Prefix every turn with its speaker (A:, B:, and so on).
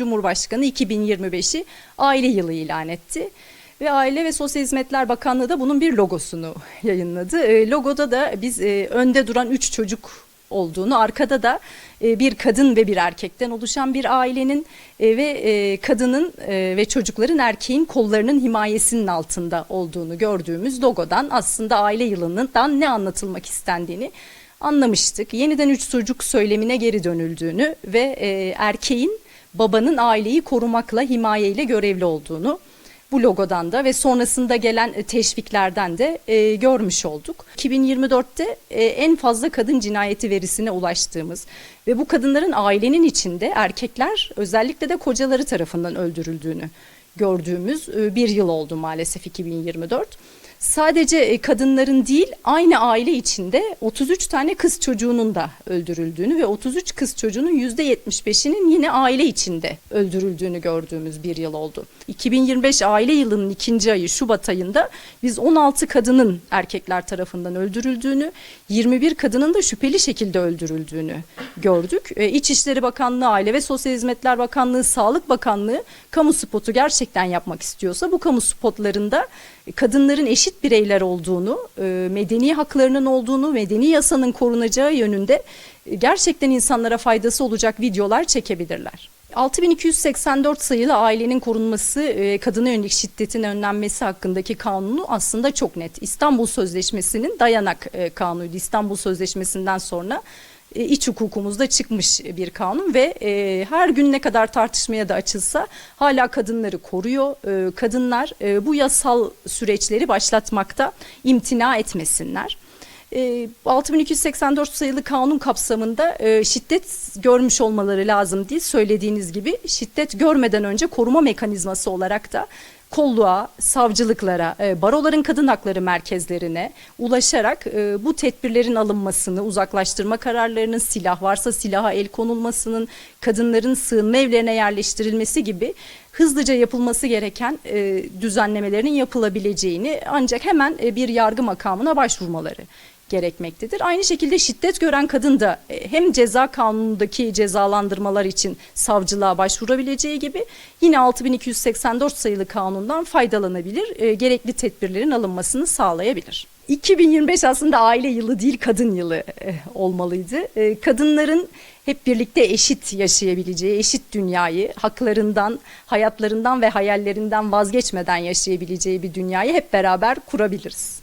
A: Cumhurbaşkanı 2025'i aile yılı ilan etti. Ve Aile ve Sosyal Hizmetler Bakanlığı da bunun bir logosunu yayınladı. E, logoda da biz e, önde duran üç çocuk olduğunu, arkada da e, bir kadın ve bir erkekten oluşan bir ailenin e, ve e, kadının e, ve çocukların erkeğin kollarının himayesinin altında olduğunu gördüğümüz logodan aslında aile yılından ne anlatılmak istendiğini anlamıştık. Yeniden üç çocuk söylemine geri dönüldüğünü ve e, erkeğin babanın aileyi korumakla, himayeyle görevli olduğunu bu logodan da ve sonrasında gelen e, teşviklerden de e, görmüş olduk. 2024'te e, en fazla kadın cinayeti verisine ulaştığımız ve bu kadınların ailenin içinde erkekler özellikle de kocaları tarafından öldürüldüğünü gördüğümüz e, bir yıl oldu maalesef 2024. Sadece e, kadınların değil aynı aile içinde 33 tane kız çocuğunun da öldürüldüğünü ve 33 kız çocuğunun %75'inin yine aile içinde öldürüldüğünü gördüğümüz bir yıl oldu. 2025 aile yılının ikinci ayı Şubat ayında biz 16 kadının erkekler tarafından öldürüldüğünü, 21 kadının da şüpheli şekilde öldürüldüğünü gördük. E, İçişleri Bakanlığı, Aile ve Sosyal Hizmetler Bakanlığı, Sağlık Bakanlığı kamu spotu gerçekten yapmak istiyorsa bu kamu spotlarında kadınların eşit bireyler olduğunu, e, medeni haklarının olduğunu, medeni yasanın korunacağı yönünde e, gerçekten insanlara faydası olacak videolar çekebilirler. 6284 sayılı ailenin korunması, e, kadına yönelik şiddetin önlenmesi hakkındaki kanunu aslında çok net. İstanbul Sözleşmesi'nin dayanak e, kanunuydu. İstanbul Sözleşmesi'nden sonra iç hukukumuzda çıkmış bir kanun ve e, her gün ne kadar tartışmaya da açılsa hala kadınları koruyor. E, kadınlar e, bu yasal süreçleri başlatmakta imtina etmesinler. E, 6284 sayılı kanun kapsamında e, şiddet görmüş olmaları lazım değil. Söylediğiniz gibi şiddet görmeden önce koruma mekanizması olarak da kolluğa, savcılıklara, e, baroların kadın hakları merkezlerine ulaşarak e, bu tedbirlerin alınmasını, uzaklaştırma kararlarının, silah varsa silaha el konulmasının, kadınların sığınma evlerine yerleştirilmesi gibi hızlıca yapılması gereken e, düzenlemelerin yapılabileceğini ancak hemen bir yargı makamına başvurmaları gerekmektedir. Aynı şekilde şiddet gören kadın da e, hem ceza kanunundaki cezalandırmalar için savcılığa başvurabileceği gibi yine 6284 sayılı kanundan faydalanabilir, e, gerekli tedbirlerin alınmasını sağlayabilir. 2025 aslında aile yılı değil kadın yılı e, olmalıydı. Kadınların hep birlikte eşit yaşayabileceği, eşit dünyayı, haklarından, hayatlarından ve hayallerinden vazgeçmeden yaşayabileceği bir dünyayı hep beraber kurabiliriz.